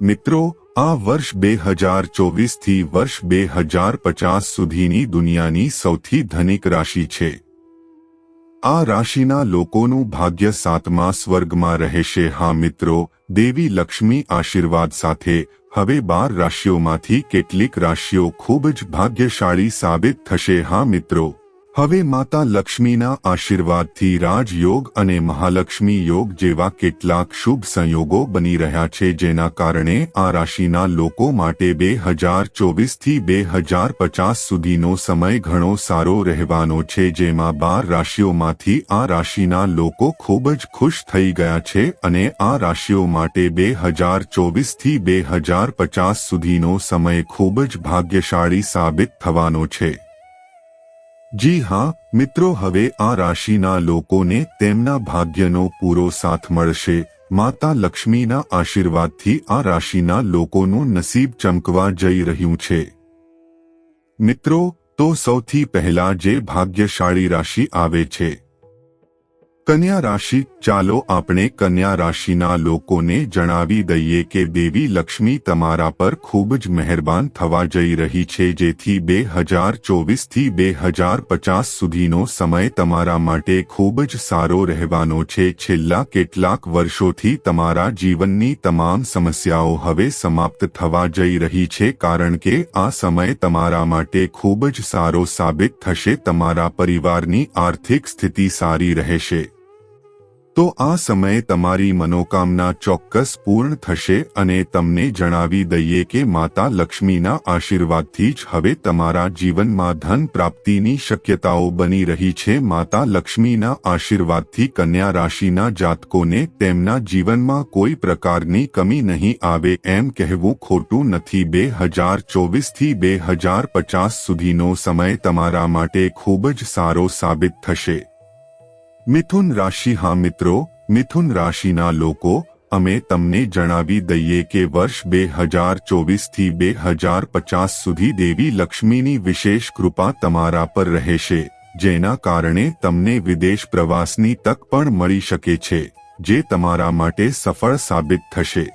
મિત્રો, આ વર્ષ બે હજાર ચોવીસથી વર્ષ બે હજાર પચાસ સુધીની દુનિયાની સૌથી ધનિક રાશિ છે. આ રાશિના લોકોનું ભાગ્ય સાતમા સ્વર્ગમાં રહેશે. હા મિત્રો, દેવી લક્ષ્મી આશીર્વાદ સાથે હવે બાર રાશિઓમાંથી કેટલીક રાશિઓ ખૂબ જ ભાગ્યશાળી સાબિત થશે. હા મિત્રો. હવે માતા લક્ષ્મીના આશીર્વાદથી રાજયોગ અને મહાલક્ષ્મી યોગ જેવા કેટલાક શુભ સંયોગો બની રહ્યા છે જેના કારણે આ રાશિના લોકો માટે બે હજાર ચોવીસથી બે હજાર પચાસ સુધીનો સમય ઘણો સારો રહેવાનો છે જેમાં બાર રાશિઓમાંથી આ રાશિના લોકો ખૂબ જ ખુશ થઈ ગયા છે અને આ રાશિઓ માટે બે હજાર ચોવીસથી બે હજાર પચાસ સુધીનો સમય ખૂબ જ ભાગ્યશાળી સાબિત થવાનો છે. જી હા, મિત્રો હવે આ રાશિના લોકોને તેમના ભાગ્યનો પૂરો સાથ મળશે. માતા લક્ષ્મીના આશીર્વાદથી આ રાશિના લોકોનું નસીબ ચમકવા જઈ રહ્યું છે. મિત્રો, તો સૌથી પહેલા જે ભાગ્યશાળી રાશિ આવે છે કન્યા રાશિ, ચાલો આપણે કન્યા રાશિના લોકોને જણાવી દઈએ કે દેવી લક્ષ્મી તમારા પર ખૂબ જ મહેરબાન થવા જઈ રહી છે, જેથી બે હજાર ચોવીસથી બે હજાર પચાસ સુધીનો સમય તમારા માટે ખૂબ જ સારો રહેવાનો છે. છેલ્લા કેટલાક વર્ષોથી તમારા જીવનની તમામ સમસ્યાઓ હવે સમાપ્ત થવા જઈ રહી છે, કારણ કે આ સમય તમારા માટે ખૂબ જ સારો સાબિત થશે, તમારા પરિવારની આર્થિક સ્થિતિ સારી રહેશે. તો આ સમયે તમારી મનોકામના ચોક્કસ પૂર્ણ થશે અને તમને જણાવી દઈએ કે માતા લક્ષ્મીના આશીર્વાદથી જ હવે તમારા જીવનમાં ધન પ્રાપ્તિની શક્યતાઓ બની રહી છે. માતા લક્ષ્મીના આશીર્વાદથી કન્યા રાશિના જાતકોને તેમના જીવનમાં કોઈ પ્રકારની કમી નહીં આવે એમ કહેવું ખોટું નથી. બે હજાર ચોવીસથી બે હજાર પચાસ સુધીનો સમય તમારા માટે ખૂબ જ સારો સાબિત થશે. મિથુન રાશિ, હા મિત્રો, મિથુન રાશિના લોકો, અમે તમને જણાવી દઈએ કે વર્ષ બે હજાર ચોવીસથી બે હજાર પચાસ સુધી દેવી લક્ષ્મીની વિશેષ કૃપા તમારા પર રહેશે, જેના કારણે તમને વિદેશ પ્રવાસની તક પણ મળી શકે છે, જે તમારા માટે સફળ સાબિત થશે.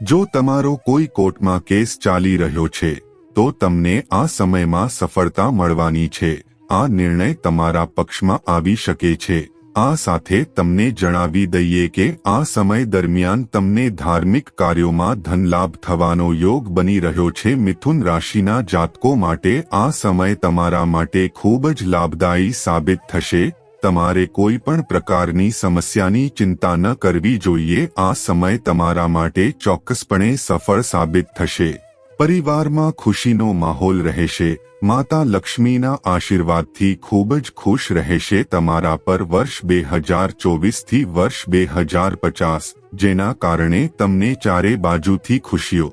જો તમારો કોઈ કોર્ટમાં કેસ ચાલી રહ્યો છે, તો તમને આ સમયમાં સફળતા મળવાની છે. આ નિર્ણય તમારા પક્ષમાં આવી શકે છે. આ સાથે તમને જણાવી દઈએ કે આ સમય દરમિયાન તમને ધાર્મિક કાર્યોમાં ધનલાભ થવાનો યોગ બની રહ્યો છે. મિથુન રાશિના જાતકો માટે આ સમય તમારા માટે ખૂબ જ લાભદાયી સાબિત થશે. તમારે કોઈ પણ પ્રકારની સમસ્યાની ચિંતા ન કરવી જોઈએ. આ સમય તમારા માટે ચોક્કસપણે સફળ સાબિત થશે. પરિવારમાં ખુશીનો માહોલ રહેશે, માતા લક્ષ્મીના આશીર્વાદથી ખૂબ જ ખુશ રહેશે તમારા પર વર્ષ બે હજાર ચોવીસથી વર્ષ બે હજાર પચાસ, જેના કારણે તમને ચારે બાજુથી ખુશીઓ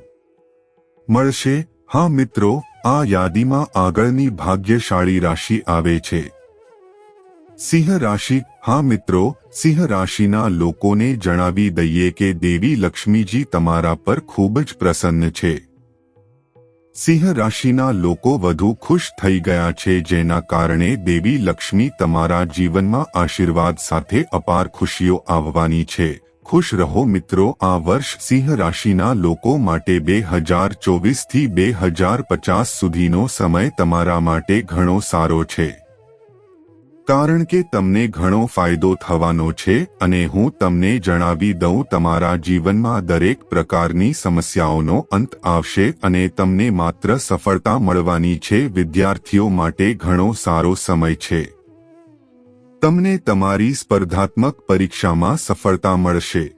મળશે. હા મિત્રો, આ યાદીમાં આગળની ભાગ્યશાળી રાશિ આવે છે. સિંહ રાશિ, હા મિત્રો, સિંહ રાશિના લોકોને જણાવી દઈએ કે દેવી લક્ષ્મીજી તમારા પર ખૂબ જ પ્રસન્ન છે. સિંહ રાશિના લોકો વધુ ખુશ થઈ ગયા છે, જેના કારણે દેવી લક્ષ્મી તમારા જીવનમાં આશીર્વાદ સાથે અપાર ખુશીઓ આવવાની છે. ખુશ રહો મિત્રો, આ વર્ષ સિંહ રાશિના લોકો માટે બે હજાર ચોવીસથી બે હજાર પચાસ સુધીનો સમય તમારા માટે ઘણો સારો છે. કારણ કે તમને ઘણો ફાયદો થવાનો છે અને હું તમને જણાવી દઉં તમારા જીવનમાં દરેક પ્રકારની સમસ્યાઓનો અંત આવશે અને તમને માત્ર સફળતા મળવાની છે વિદ્યાર્થીઓ માટે ઘણો સારો સમય છે. તમને તમારી સ્પર્ધાત્મક પરીક્ષામાં સફળતા મળશે.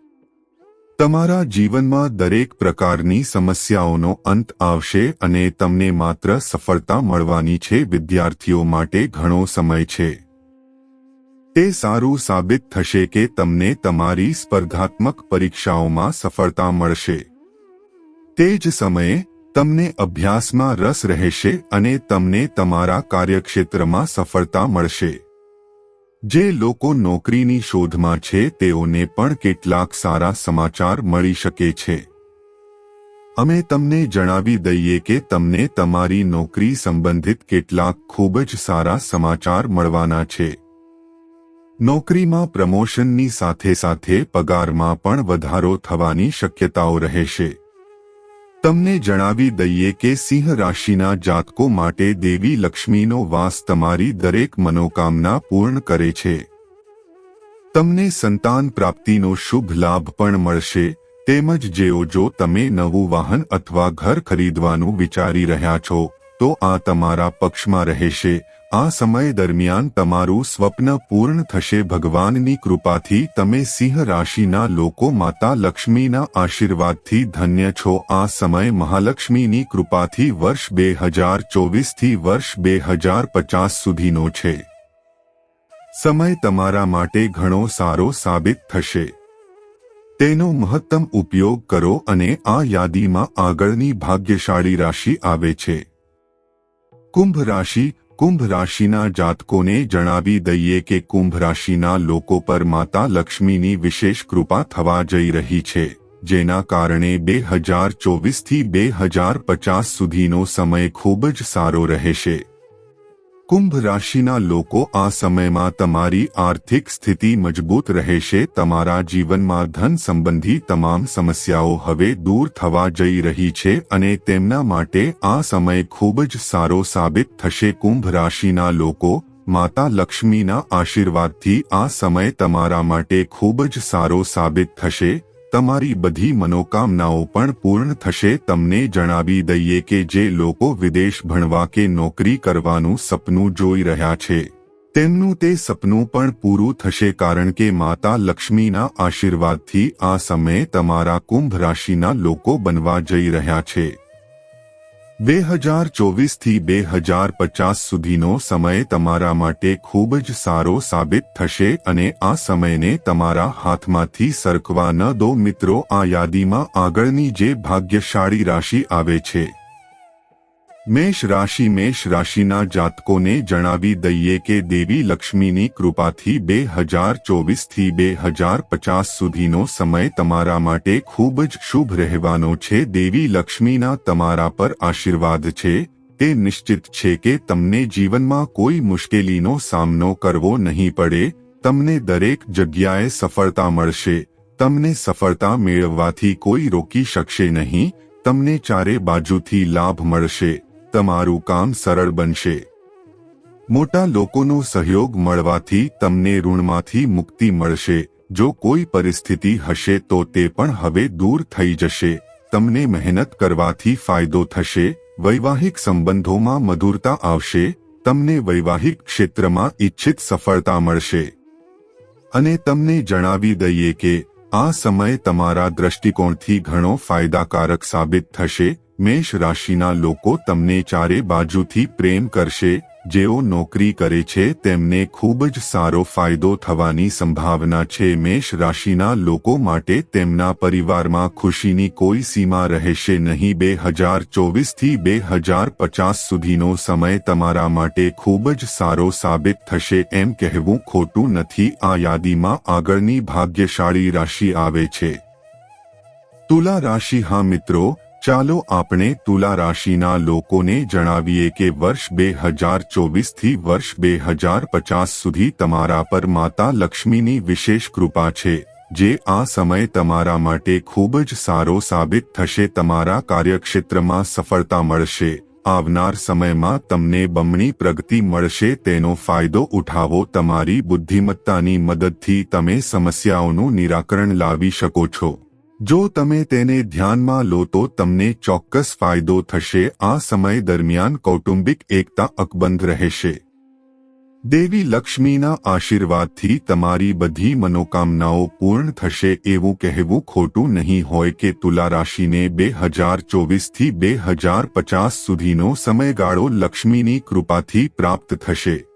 તમારા જીવનમાં દરેક પ્રકારની સમસ્યાઓનો અંત આવશે અને તમને માત્ર સફળતા મળવાની છે વિદ્યાર્થીઓ માટે ઘણો સમય છે. તે સારું સાબિત થશે કે તમને તમારી સ્પર્ધાત્મક પરીક્ષાઓમાં સફળતા મળશે. તે જ સમયે, તમને અભ્યાસમાં રસ રહેશે અને તમને તમારા કાર્યક્ષેત્રમાં સફળતા મળશે. જે લોકો નોકરીની શોધમાં છે, તેઓને પણ કેટલાક સારા સમાચાર મળી શકે છે. અમે તમને જણાવી દઈએ કે તમને તમારી નોકરી સંબંધિત કેટલાક ખૂબ જ સારા સમાચાર મળવાના છે. નોકરીમાં પ્રમોશનની સાથે સાથે પગારમાં પણ વધારો થવાની શક્યતાઓ રહેશે તમને જણાવી દઈએ કે સિંહ રાશિના જાતકો માટે દેવી લક્ષ્મીનો વાસ તમારી દરેક મનોકામના પૂર્ણ કરે છે. તમને સંતાન પ્રાપ્તિનો શુભ લાભ પણ મળશે, તેમજ જેઓ જો તમે નવું વાહન અથવા ઘર ખરીદવાનું વિચારી રહ્યા છો, તો આ તમારા પક્ષમાં રહેશે આ સમય દરમિયાન તમારું સ્વપ્ન પૂર્ણ થશે ભગવાનની કૃપાથી તમે સિંહ રાશિના લોકો માતા લક્ષ્મીના આશીર્વાદથી ધન્ય છો. આ સમય મહાલક્ષ્મીની કૃપાથી વર્ષ બે હજાર ચોવીસથી વર્ષ બે હજાર પચાસ સુધીનો છે. સમય તમારા માટે ઘણો સારો સાબિત થશે. તેનો મહત્તમ ઉપયોગ કરો અને આ યાદીમાં આગળની ભાગ્યશાળી રાશિ આવે છે. કુંભ રાશિ કુંભ રાશિના જાતકોને જણાવી દઈએ કે કુંભ રાશિના લોકો પર માતા લક્ષ્મીની વિશેષ કૃપા થવા જઈ રહી છે, જેના કારણે બે હજાર ચોવીસથી બે હજાર પચાસ સુધીનો સમય ખૂબ જ સારો રહેશે. કુંભ રાશિના લોકો આ સમયમાં તમારી આર્થિક સ્થિતિ મજબૂત રહેશે, તમારા જીવનમાં ધન સંબંધી તમામ સમસ્યાઓ હવે દૂર થવા જઈ રહી છે અને તેમના માટે આ સમય ખૂબ જ સારો સાબિત થશે. કુંભ રાશિના લોકો માતા લક્ષ્મીના આશીર્વાદથી આ સમય તમારા માટે ખૂબ જ સારો સાબિત થશે. તમારી બધી મનોકામનાઓ પણ પૂર્ણ થશે. તમને જણાવી દઈએ કે જે લોકો વિદેશ ભણવા કે નોકરી કરવાનું સપનું જોઈ રહ્યા છે, તેમનું તે સપનું પણ પૂરું થશે કારણ કે માતા લક્ષ્મીના આશીર્વાદથી આ સમયે તમારા કુંભ રાશિના લોકો બનવા જઈ રહ્યા છે. બે હજાર ચોવીસથી બે હજાર પચાસ સુધીનો સમય તમારા માટે ખૂબ જ સારો સાબિત થશે અને આ સમયને તમારા હાથમાંથી સરકવા ન દો મિત્રો. આ યાદીમાં આગળની જે ભાગ્યશાળી રાશિ આવે છે. મેષ રાશિ મેષ રાશિના જાતકોને જણાવી દઈએ કે દેવી લક્ષ્મીની કૃપાથી બે હજાર ચોવીસથી બે હજાર પચાસ સુધીનો સમય તમારા માટે ખૂબ જ શુભ રહેવાનો છે. દેવી લક્ષ્મીના તમારા પર આશીર્વાદ છે. તે નિશ્ચિત છે કે તમને જીવનમાં કોઈ મુશ્કેલીનો સામનો કરવો નહીં પડે. તમને દરેક જગ્યાએ સફળતા મળશે. તમને સફળતા મેળવવાથી કોઈ રોકી શકશે નહીં. તમને ચારે બાજુથી લાભ મળશે. તમારું કામ સરળ બનશે. મોટા લોકોનો સહયોગ મળવાથી તમને ઋણમાંથી મુક્તિ મળશે. જો કોઈ પરિસ્થિતિ હશે તો તે પણ હવે દૂર થઈ જશે. તમને મહેનત કરવાથી ફાયદો થશે. વૈવાહિક સંબંધોમાં મધુરતા આવશે. તમને વૈવાહિક ક્ષેત્રમાં ઇચ્છિત સફળતા મળશે. અને તમને જણાવી દઈએ કે, આ સમય તમારા દ્રષ્ટિકોણથી ઘણો ફાયદાકારક સાબિત થશે. મેષ રાશિના લોકો તમને ચારે બાજુથી પ્રેમ કરશે, જેઓ નોકરી કરે છે તેમને ખૂબ જ સારો ફાયદો થવાની સંભાવના છે. મેષ રાશિના લોકો માટે તેમના પરિવારમાં ખુશીની કોઈ સીમા રહેશે નહીં. બે હજાર ચોવીસથી બે હજાર પચાસ સુધીનો સમય તમારા માટે ખૂબ જ સારો સાબિત થશે. એમ કહેવું ખોટું નથી. આ યાદીમાં આગળની ભાગ્યશાળી રાશિ આવે છે. તુલા રાશિ હા મિત્રો ચાલો આપણે તુલા રાશિના લોકોને જણાવીએ કે વર્ષ બે હજાર ચોવીસથી વર્ષ બે હજાર પચાસ સુધી તમારા પર માતા લક્ષ્મીની વિશેષ કૃપા છે, જે આ સમય તમારા માટે ખૂબ જ સારો સાબિત થશે. તમારા કાર્યક્ષેત્રમાં સફળતા મળશે, આવનાર સમયમાં તમને બમણી પ્રગતિ મળશે, તેનો ફાયદો ઉઠાવો. તમારી બુદ્ધિમત્તાની મદદથી તમે સમસ્યાઓનું નિરાકરણ લાવી શકો છો. જો તમે તેને ધ્યાનમાં લો તો તમને ચોક્કસ ફાયદો થશે. આ સમય દરમિયાન કૌટુંબિક એકતા અકબંધ રહેશે. દેવી લક્ષ્મીના આશીર્વાદથી તમારી બધી મનોકામનાઓ પૂર્ણ થશે. એવું કહેવું ખોટું નહીં હોય કે તુલા રાશિને બે હજાર ચોવીસથી બે હજાર પચાસ સુધીનો સમયગાળો લક્ષ્મીની કૃપાથી પ્રાપ્ત થશે.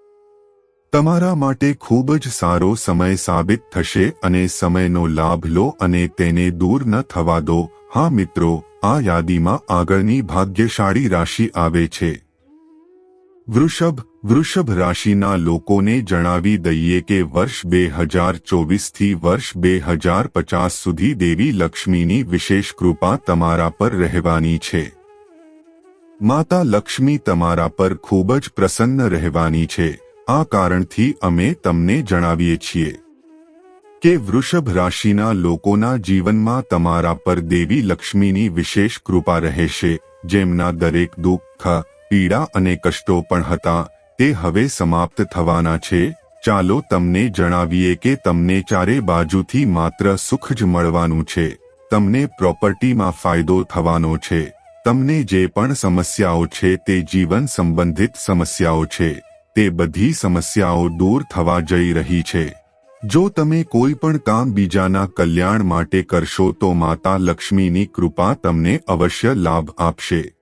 તમારા માટે ખૂબ જ સારો સમય સાબિત થશે અને સમયનો લાભ લો અને તેને દૂર ન થવા દો. હા મિત્રો, આ યાદીમાં આગળની ભાગ્યશાળી રાશિ આવે છે. વૃષભ વૃષભ રાશિના લોકોને જણાવી દઈએ કે વર્ષ બે હજાર ચોવીસથી વર્ષ બે હજાર પચાસ સુધી દેવી લક્ષ્મીની વિશેષ કૃપા તમારા પર રહેવાની છે. માતા લક્ષ્મી તમારા પર ખૂબ જ પ્રસન્ન રહેવાની છે. આ કારણથી અમે તમને જણાવીએ છીએ કે વૃષભ રાશિના લોકોના જીવનમાં તમારા પર દેવી લક્ષ્મીની વિશેષ કૃપા રહેશે, જેમના દરેક દુઃખ, પીડા અને કષ્ટો પણ હતા, તે હવે સમાપ્ત થવાના છે. ચાલો તમને જણાવીએ કે તમને ચારે બાજુથી માત્ર સુખ જ મળવાનું છે. તમને પ્રોપર્ટીમાં ફાયદો થવાનો છે. તમને જે પણ સમસ્યાઓ છે તે જીવન સંબંધિત સમસ્યાઓ છે. તે બધી સમસ્યાઓ દૂર થવા જઈ રહી છે. જો તમે કોઈ પણ કામ બીજાના કલ્યાણ માટે કરશો તો માતા લક્ષ્મીની કૃપા તમને અવશ્ય લાભ આપશે.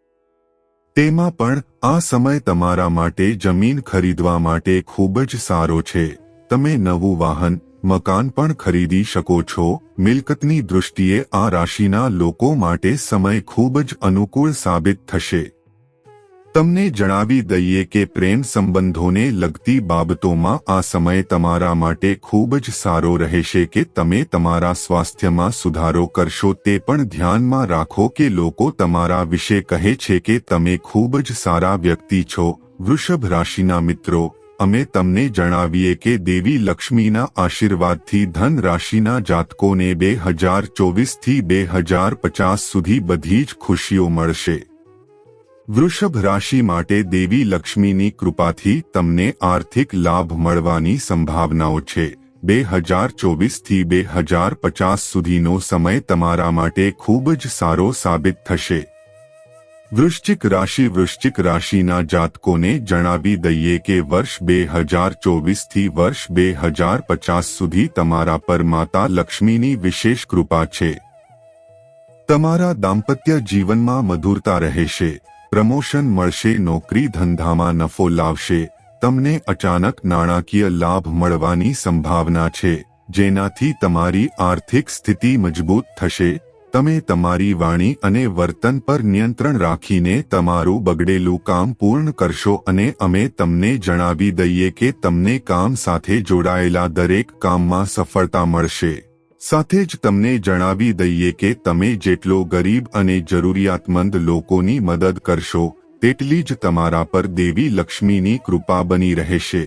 તેમાં પણ આ સમય તમારા માટે જમીન ખરીદવા માટે ખૂબ જ સારો છે. તમે નવું વાહન, મકાન પણ ખરીદી શકો છો. મિલકતની દૃષ્ટિએ આ રાશિના લોકો માટે સમય ખૂબ જ અનુકૂળ સાબિત થશે. તમને જણાવી દઈએ કે પ્રેમ સંબંધોને લગતી બાબતોમાં આ સમય તમારા માટે ખૂબ જ સારો રહેશે કે તમે તમારા સ્વાસ્થ્યમાં સુધારો કરશો તે પણ ધ્યાનમાં રાખો કે લોકો તમારા વિશે કહે છે કે તમે ખૂબ જ સારા વ્યક્તિ છો, વૃષભ રાશિના મિત્રો. અમે તમને જણાવીએ કે દેવી લક્ષ્મીના આશીર્વાદથી ધન રાશિના જાતકોને બે હજાર ચોવીસથી બે હજાર પચાસ સુધી બધી જ ખુશીઓ મળશે. વૃષભ રાશિ માટે દેવી લક્ષ્મીની કૃપાથી તમને આર્થિક લાભ મળવાની સંભાવનાઓ છે. બે હજાર ચોવીસથી બે હજાર પચાસ સુધીનો સમય તમારા માટે ખૂબ જ સારો સાબિત થશે. વૃશ્ચિક રાશિ વૃશ્ચિક રાશિના જાતકોને જણાવી દઈએ કે વર્ષ બે હજાર ચોવીસથી વર્ષ બે હજાર પચાસ સુધી તમારા પર માતા લક્ષ્મીની વિશેષ કૃપા છે. તમારા દાંપત્ય જીવનમાં મધુરતા રહેશે. પ્રમોશન મળશે, નોકરી ધંધામાં નફો લાવશે. તમને અચાનક નાણાકીય લાભ મળવાની સંભાવના છે, જેનાથી તમારી આર્થિક સ્થિતિ મજબૂત થશે. તમે તમારી વાણી અને વર્તન પર નિયંત્રણ રાખીને તમારું બગડેલું કામ પૂર્ણ કરશો અને અમે તમને જણાવી દઈએ કે તમને કામ સાથે જોડાયેલા દરેક કામમાં સફળતા મળશે. સાથે જ તમને જણાવી દઈએ કે તમે જેટલો ગરીબ અને જરૂરિયાતમંદ લોકોની મદદ કરશો, તેટલી જ તમારા પર દેવી લક્ષ્મીની કૃપા બની રહેશે.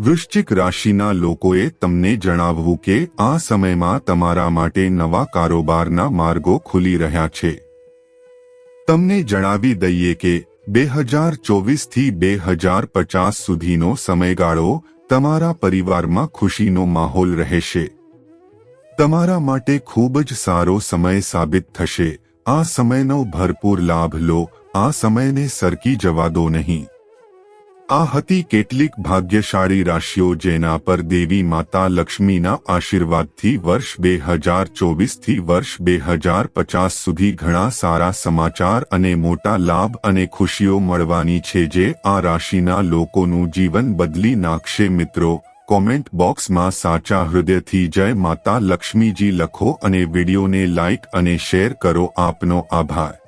વૃશ્ચિક રાશિના લોકોએ તમને જણાવવું કે આ સમયમાં તમારા માટે નવા કારોબારના માર્ગો ખુલી રહ્યા છે. તમને જણાવી દઈએ કે બે હજાર ચોવીસથી બે હજાર પચાસ સુધીનો સમયગાળો તમારા પરિવારમાં ખુશીનો માહોલ રહેશે. તમારા માટે ખૂબ જ સારો સમય સાબિત થશે. આ સમયનો ભરપૂર લાભ લો. આ સમયને સરકી જવા દો નહીં. આ હતી કેટલીક ભાગ્યશાળી રાશિઓ જેના પર દેવી માતા લક્ષ્મીના આશીર્વાદથી વર્ષ બે હજાર ચોવીસથી વર્ષ બે હજાર પચાસ સુધી ઘણા સારા સમાચાર અને મોટા લાભ અને ખુશીઓ મળવાની છે જે આ રાશિના લોકોનું જીવન બદલી નાખશે મિત્રો. કોમેન્ટ બોક્સમાં સાચા હૃદયથી જય માતા લક્ષ્મીજી લખો અને વિડીયોને લાઇક અને શેર કરો આપનો આભાર.